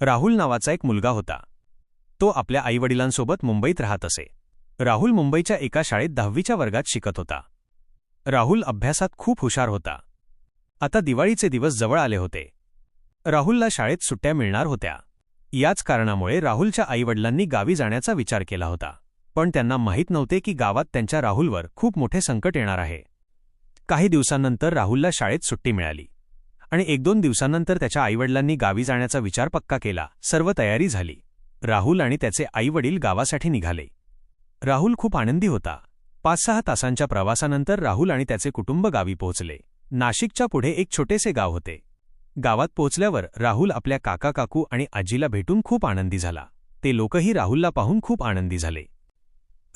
राहुल नावाचा एक मुलगा होता. तो आपल्या आईवडिलांसोबत मुंबईत राहत असे. राहुल मुंबईच्या एका शाळेत दहावीच्या वर्गात शिकत होता. राहुल अभ्यासात खूप हुशार होता. आता दिवाळीचे दिवस जवळ आले होते. राहुलला शाळेत सुट्ट्या मिळणार होत्या. याच कारणामुळे राहुलच्या आईवडिलांनी गावी जाण्याचा विचार केला होता. पण त्यांना माहीत नव्हते की गावात त्यांच्या राहुलवर खूप मोठे संकट येणार आहे. काही दिवसांनंतर राहुलला शाळेत सुट्टी मिळाली. आणि एक दोन दिवसांनंतर त्याच्या आईवडिलांनी गावी जाण्याचा विचार पक्का केला. सर्व तयारी झाली. राहुल आणि त्याचे आईवडील गावासाठी निघाले. राहुल खूप आनंदी होता. पाच सहा तासांच्या प्रवासानंतर राहुल आणि त्याचे कुटुंब गावी पोहोचले. नाशिकच्या पुढे एक छोटेसे गाव होते. गावात पोहोचल्यावर राहुल आपल्या काका काकू आणि आजीला भेटून खूप आनंदी झाला. ते लोकही राहुलला पाहून खूप आनंदी झाले.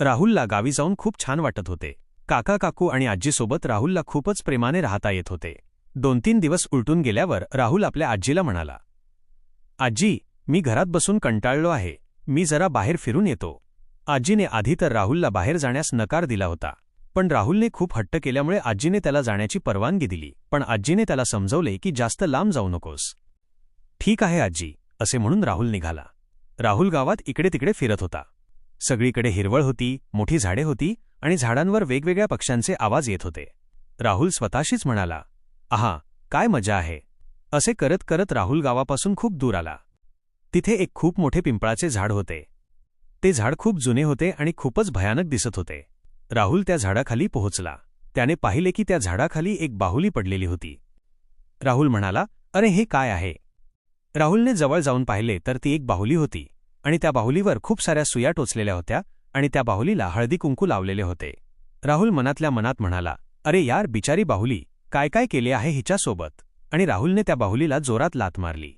राहुलला गावी जाऊन खूप छान वाटत होते. काका काकू आणि आजीसोबत राहुलला खूपच प्रेमाने राहता येत होते. दोन तीन दिवस उलटून गेल्यावर राहुल आपल्या आजीला म्हणाला आजी मी घरात बसून कंटाळलो आहे. मी जरा बाहेर फिरून येतो. आजीने आधी तर राहुलला बाहेर जाण्यास नकार दिला होता. पण राहुलने खूप हट्ट केल्यामुळे आजीने त्याला जाण्याची परवानगी दिली. पण आजीने त्याला समजवले की जास्त लांब जाऊ नकोस. ठीक आहे आजी असे म्हणून राहुल निघाला. राहुल गावात इकडे तिकडे फिरत होता. सगळीकडे हिरवळ होती मोठी झाडे होती आणि झाडांवर वेगवेगळ्या पक्ष्यांचे आवाज येत होते. राहुल स्वतःशीच म्हणाला आहा काय मजा आहे. असे करत करत राहुल गावापासून खूप दूर आला. तिथे एक खूप मोठे पिंपळाचे झाड होते. ते झाड खूप जुने होते आणि खूपच भयानक दिसत होते. राहुल त्या झाडाखाली पोहोचला. त्याने पाहिले की त्या झाडाखाली एक बाहुली पडलेली होती. राहुल म्हणाला अरे हे काय आहे? राहुलने जवळ जाऊन पाहिले तर ती एक बाहुली होती आणि त्या बाहुलीवर खूप साऱ्या सुया टोचलेल्या होत्या आणि त्या बाहुलीला हळदी कुंकू लावलेले होते. राहुल मनातल्या मनात म्हणाला अरे यार बिचारी बाहुली काय काय केले आहे हिच्यासोबत? आणि राहुलने त्या बाहुलीला जोरात लात मारली.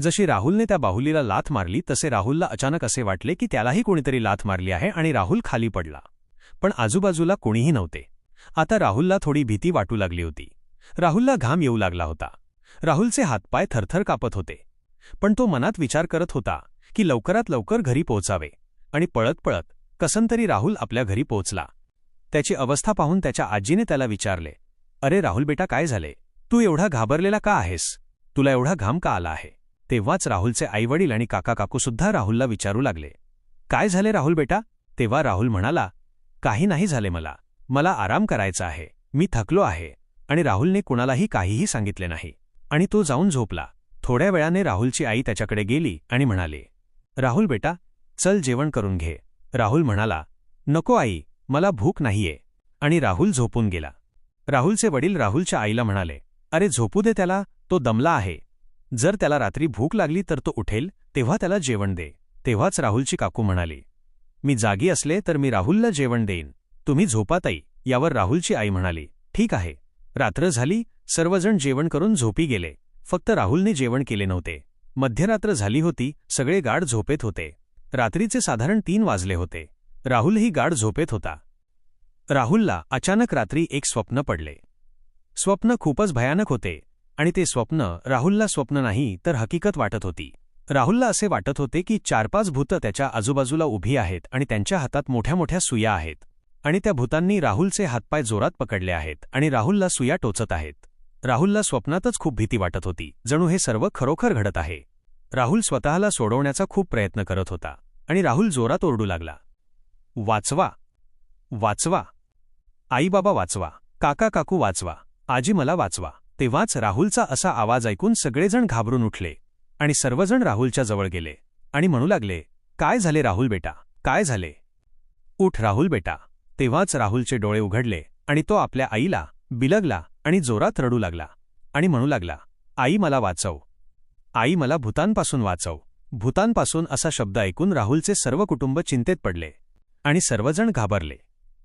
जशी राहुलने त्या बाहुलीला लाथ मारली तसे राहुलला अचानक असे वाटले की त्यालाही कोणीतरी लाथ मारली आहे आणि राहुल खाली पडला. पण आजूबाजूला कोणीही नव्हते. आता राहुलला थोडी भीती वाटू लागली होती. राहुलला घाम येऊ लागला होता. राहुलचे हातपाय थरथर कापत होते. पण तो मनात विचार करत होता की लवकरात लवकर घरी पोहोचावे. आणि पळत पळत कसंतरी राहुल आपल्या घरी पोहोचला. त्याची अवस्था पाहून त्याच्या आजीने त्याला विचारले अरे राहुल बेटा काय झाले? तू एवढा घाबरलेला का आहेस? तुला एवढा घाम का आला आहे? तेव्हाच राहुलचे आईवडील आणि काका काकूसुद्धा राहुलला विचारू लागले. काय झाले राहुल बेटा? तेव्हा राहुल म्हणाला काही नाही झाले मला. मला आराम करायचा आहे. मी थकलो आहे. आणि राहुलने कुणालाही काहीही सांगितले नाही. आणि तो जाऊन झोपला. थोड्या वेळाने राहुलची आई त्याच्याकडे गेली आणि म्हणाले राहुल बेटा चल जेवण करून घे. राहुल म्हणाला नको आई मला भूक नाहीये. आणि राहुल झोपून गेला. राहुलचे वडील राहुलच्या आईला म्हणाले अरे झोपू दे त्याला तो दमला आहे. जर त्याला रात्री भूक लागली तर तो उठेल तेव्हा त्याला जेवण दे. तेव्हाच राहुलची काकू म्हणाली मी जागी असले तर मी राहुलला जेवण देईन. तुम्ही झोपाताई यावर राहुलची आई म्हणाली ठीक आहे. रात्र झाली सर्वजण जेवण करून झोपी गेले. फक्त राहुलने जेवण केले नव्हते. मध्यरात्र झाली होती सगळे गाढ झोपेत होते. रात्रीचे साधारण तीन वाजले होते. राहुलही गाढ झोपेत होता. राहुलला अचानक रात्री एक स्वप्न पडले. स्वप्न खूपच भयानक होते आणि ते स्वप्न राहुलला स्वप्न नाही तर हकीकत वाटत होती. राहुलला असे वाटत होते की चार पाच भूतं त्याच्या आजूबाजूला उभी आहेत आणि त्यांच्या हातात मोठ्या मोठ्या सुया आहेत आणि त्या भूतांनी राहुलचे हातपाय जोरात पकडले आहेत आणि राहुलला सुया टोचत आहेत. राहुलला स्वप्नातच खूप भीती वाटत होती जणू हे सर्व खरोखर घडत आहे. राहुल स्वतःला सोडवण्याचा खूप प्रयत्न करत होता आणि राहुल जोरात ओरडू लागला. वाचवा. वाचवा. आईबाबा वाचवा काका काकू वाचवा आजी मला वाचवा. तेव्हाच राहुलचा असा आवाज ऐकून सगळेजण घाबरून उठले आणि सर्वजण राहुलच्या जवळ गेले आणि म्हणू लागले काय झाले राहुल बेटा? काय झाले? उठ राहुल बेटा. तेव्हाच राहुलचे डोळे उघडले आणि तो आपल्या आईला बिलगला आणि जोरात रडू लागला आणि म्हणू लागला आई मला वाचव. आई मला भूतांपासून वाचव. भूतांपासून असा शब्द ऐकून राहुलचे सर्व कुटुंब चिंतेत पडले आणि सर्वजण घाबरले.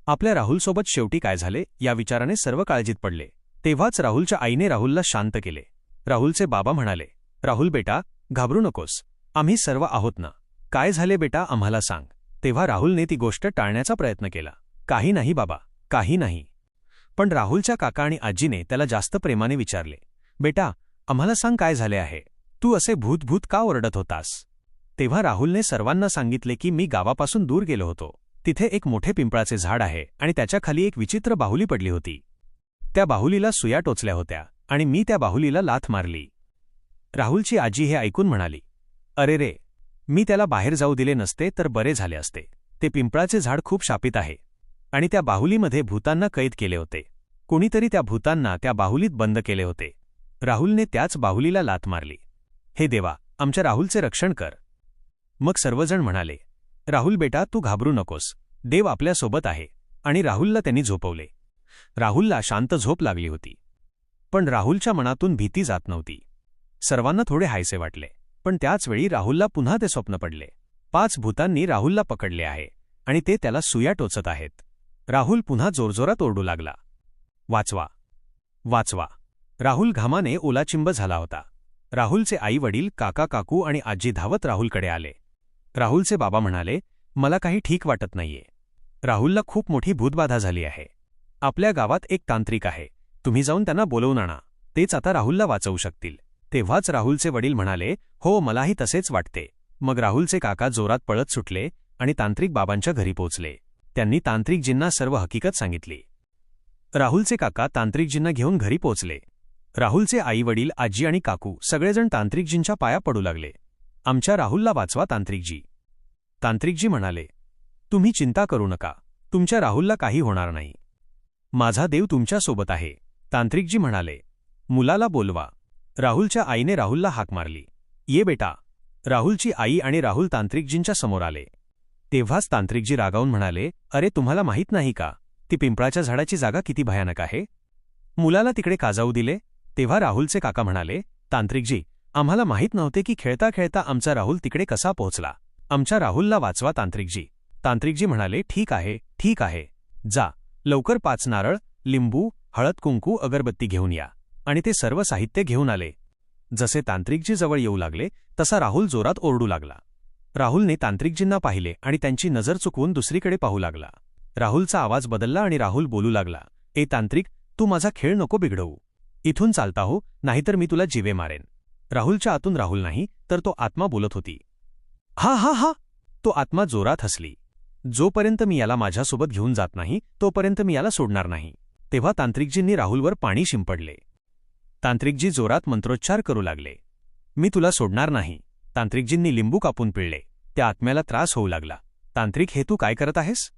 आपल्या राहुलसोबत शेवटी काय झाले या विचाराने सर्व काळजीत पडले. तेव्हाच राहुलच्या आईने राहुलला शांत केले. राहुलचे बाबा म्हणाले राहुल बेटा घाबरू नकोस. आम्ही सर्व आहोत ना. काय झाले बेटा आम्हाला सांग. तेव्हा राहुलने ती गोष्ट टाळण्याचा प्रयत्न केला. काही नाही बाबा काही नाही. पण राहुलच्या काका आणि आजीने त्याला जास्त प्रेमाने विचारले बेटा आम्हाला सांग काय झाले आहे? तू असे भूतभूत का ओरडत होतास? तेव्हा राहुलने सर्वांना सांगितले की मी गावापासून दूर गेलो होतो. तिथे एक मोठे पिंपळाचे झाड आहे आणि त्याच्याखाली एक विचित्र बाहुली पडली होती. त्या बाहुलीला सुया टोचल्या होत्या आणि मी त्या बाहुलीला लाथ मारली. राहुलची आजी हे ऐकून म्हणाली अरे रे मी त्याला बाहेर जाऊ दिले नसते तर बरे झाले असते. ते पिंपळाचे झाड खूप शापित आहे. आणि त्या बाहुलीमध्ये भूतांना कैद केले होते. कोणीतरी त्या भूतांना त्या बाहुलीत बंद केले होते. राहुलने त्याच बाहुलीला लात मारली. हे देवा आमच्या राहुलचे रक्षण कर. मग सर्वजण म्हणाले राहुल बेटा तू घाबरू नकोस. देव आपल्यासोबत आहे. आणि राहुलला त्यांनी झोपवले. राहुलला शांत झोप लागली होती. पण राहुलच्या मनातून भीती जात नव्हती. सर्वांना थोडे हायसे वाटले. पण त्याचवेळी राहुलला पुन्हा ते स्वप्न पडले. पाच भूतांनी राहुलला पकडले आहे. आणि ते त्याला सुया टोचत आहेत. राहुल पुन्हा जोरजोरात ओरडू लागला. वाचवा. वाचवा. राहुल घामाने ओलाचिंब झाला होता. राहुलचे आई वडील काका काकू आणि आजी धावत राहुलकडे आले. राहुलचे बाबा म्हणाले मला काही ठीक वाटत नाहीये. राहुलला खूप मोठी भूतबाधा झाली आहे. आपल्या गावात एक तांत्रिक आहे. तुम्ही जाऊन त्यांना बोलवून आणा. तेच आता राहुलला वाचवू शकतील. तेव्हाच राहुलचे वडील म्हणाले हो मलाही तसेच वाटते. मग राहुलचे काका जोरात पळत सुटले आणि तांत्रिक बाबांच्या घरी पोचले. त्यांनी तांत्रिकजींना सर्व हकीकत सांगितली. राहुलचे काका तांत्रिकजींना घेऊन घरी पोचले. राहुलचे आई वडील आजी आणि काकू सगळेजण तांत्रिकजींच्या पाया पडू लागले. आमच्या राहुलला वाचवा तांत्रिकजी. तांत्रिकजी म्हणाले तुम्ही चिंता करू नका तुमच्या राहुलला काही होणार नाही. माझा देव तुमच्यासोबत आहे. तांत्रिकजी म्हणाले मुलाला बोलवा. राहुलच्या आईने राहुलला हाक मारली ये बेटा. राहुलची आई आणि राहुल तांत्रिकजींच्या समोर आले. तेव्हाच तांत्रिकजी रागावून म्हणाले अरे तुम्हाला माहीत नाही का ती पिंपळाच्या झाडाची जागा किती भयानक आहे? मुलाला तिकडे का जाऊ दिले? तेव्हा राहुलचे काका म्हणाले तांत्रिकजी आम्हाला माहीत नव्हते की खेळता खेळता आमचा राहुल तिकडे कसा पोहोचला. आमच्या राहुलला वाचवा तांत्रिकजी. तांत्रिकजी म्हणाले ठीक आहे ठीक आहे. जा. लवकर पाच नारळ लिंबू हळद कुंकू अगरबत्ती घेऊन या. आणि ते सर्व साहित्य घेऊन आले. जसे तांत्रिकजी जवळ येऊ लागले तसा राहुल जोरात ओरडू लागला. राहुलने तांत्रिकजींना पाहिले आणि त्यांची नजर चुकवून दुसरीकडे पाहू लागला. राहुलचा आवाज बदलला आणि राहुल बोलू लागला ए तांत्रिक तू माझा खेळ नको बिघडवू. इथून चालता हो नाहीतर मी तुला जीवे मारेन. राहुलच्या आतून राहुल नाही तर तो आत्मा बोलत होती. हा हा हा. तो आत्मा जोरात हसली. जोपर्यंत मी याला माझ्यासोबत घेऊन जात नाही तोपर्यंत मी याला सोडणार नाही. तेव्हा तांत्रिकजींनी राहुलवर पाणी शिंपडले. तांत्रिकजी जोरात मंत्रोच्चार करू लागले. मी तुला सोडणार नाही. तांत्रिकजींनी लिंबू कापून पिळले. त्या आत्म्याला त्रास होऊ लागला. तांत्रिक हे तू काय करत आहेस?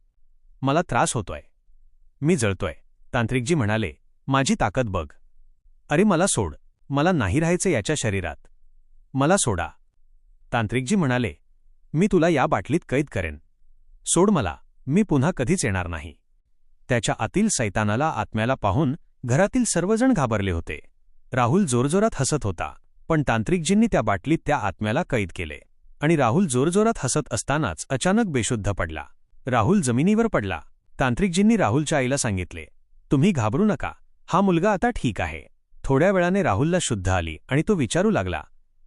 मला त्रास होतोय. मी जळतोय. तांत्रिकजी म्हणाले माझी ताकद बघ. अरे मला सोड. मला नाही राहायचं याच्या शरीरात. मला सोडा. तांत्रिकजी म्हणाले मी तुला या बाटलीत कैद करेन. सोड मला मी पुन्हा कधीच येणार नाही. त्याच्या आतील सैतानाला आत्म्याला पाहून घरातील सर्वजण घाबरले होते. राहुल जोरजोरात हसत होता पण तांत्रिकजींनी त्या बाटलीत त्या आत्म्याला कैद केले. आणि राहुल जोरजोरात हसत असतानाच अचानक बेशुद्ध पडला. राहुल जमिनीवर पडला. तांत्रिकजींनी राहुलच्या आईला सांगितले तुम्ही घाबरू नका हा मुलगा आता ठीक आहे. थोड्या वेळाने राहुलला शुद्ध आली आणि तो विचारू लागला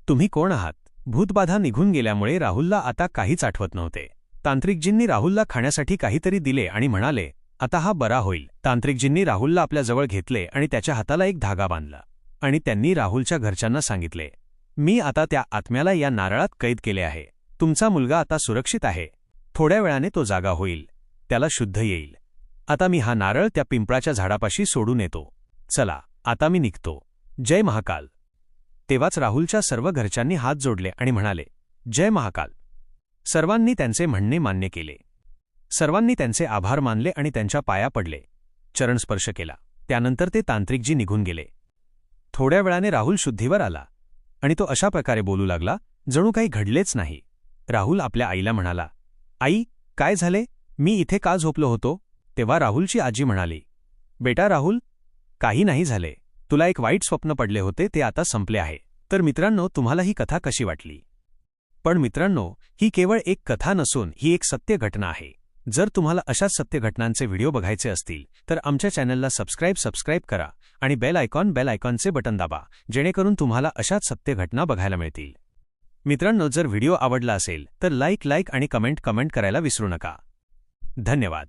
तुम्ही कोण आहात? भूतबाधा निघून गेल्यामुळे राहुलला आता काहीच आठवत नव्हते. तांत्रिकजींनी राहुलला खाण्यासाठी काहीतरी दिले आणि म्हणाले आता हा बरा होईल. तांत्रिकजींनी राहुलला आपल्याजवळ घेतले आणि त्याच्या हाताला एक धागा बांधला आणि त्यांनी राहुलच्या घरच्यांना सांगितले मी आता त्या आत्म्याला या नारळात कैद केले आहे. तुमचा मुलगा आता सुरक्षित आहे. थोड्या वेळाने तो जागा होईल. त्याला शुद्ध येईल. आता मी हा नारळ त्या पिंपळाच्या झाडापाशी सोडून येतो. चला आता मी निघतो. जय महाकाल. तेव्हाच राहुलच्या सर्व घरच्यांनी हात जोडले आणि म्हणाले जय महाकाल. सर्वांनी त्यांचे म्हणणे मान्य केले. सर्वांनी त्यांचे आभार मानले आणि त्यांच्या पाया पडले. चरणस्पर्श केला. त्यानंतर ते तांत्रिकजी निघून गेले. थोड्या वेळाने राहुल शुद्धीवर आला आणि तो अशा प्रकारे बोलू लागला जणू काही घडलेच नाही. राहुल आपल्या आईला म्हणाला आई काय झाले? मी इथे का झोपलो होतो? तेव्हा राहुलची आजी म्हणाली बेटा राहुल काही नाही झाले. तुला एक वाईट स्वप्न पडले होते ते आता संपले आहे. तर मित्रांनो तुम्हाला ही कथा कशी वाटली? पण मित्रांनो ही केवळ एक कथा नसून ही एक सत्य घटना आहे. जर तुम्हाला अशाच सत्य घटनांचे व्हिडिओ बघायचे असतील तर आमच्या चॅनलला सबस्क्राईब सबस्क्राईब करा आणि बेल आयकॉन बेल आयकॉनचे बटन दाबा जेणेकरून तुम्हाला अशाच सत्य घटना बघायला मिळतील. मित्रांनो जर व्हिडिओ आवडला असेल तर लाईक लाईक आणि कमेंट कमेंट करायला विसरू नका. धन्यवाद.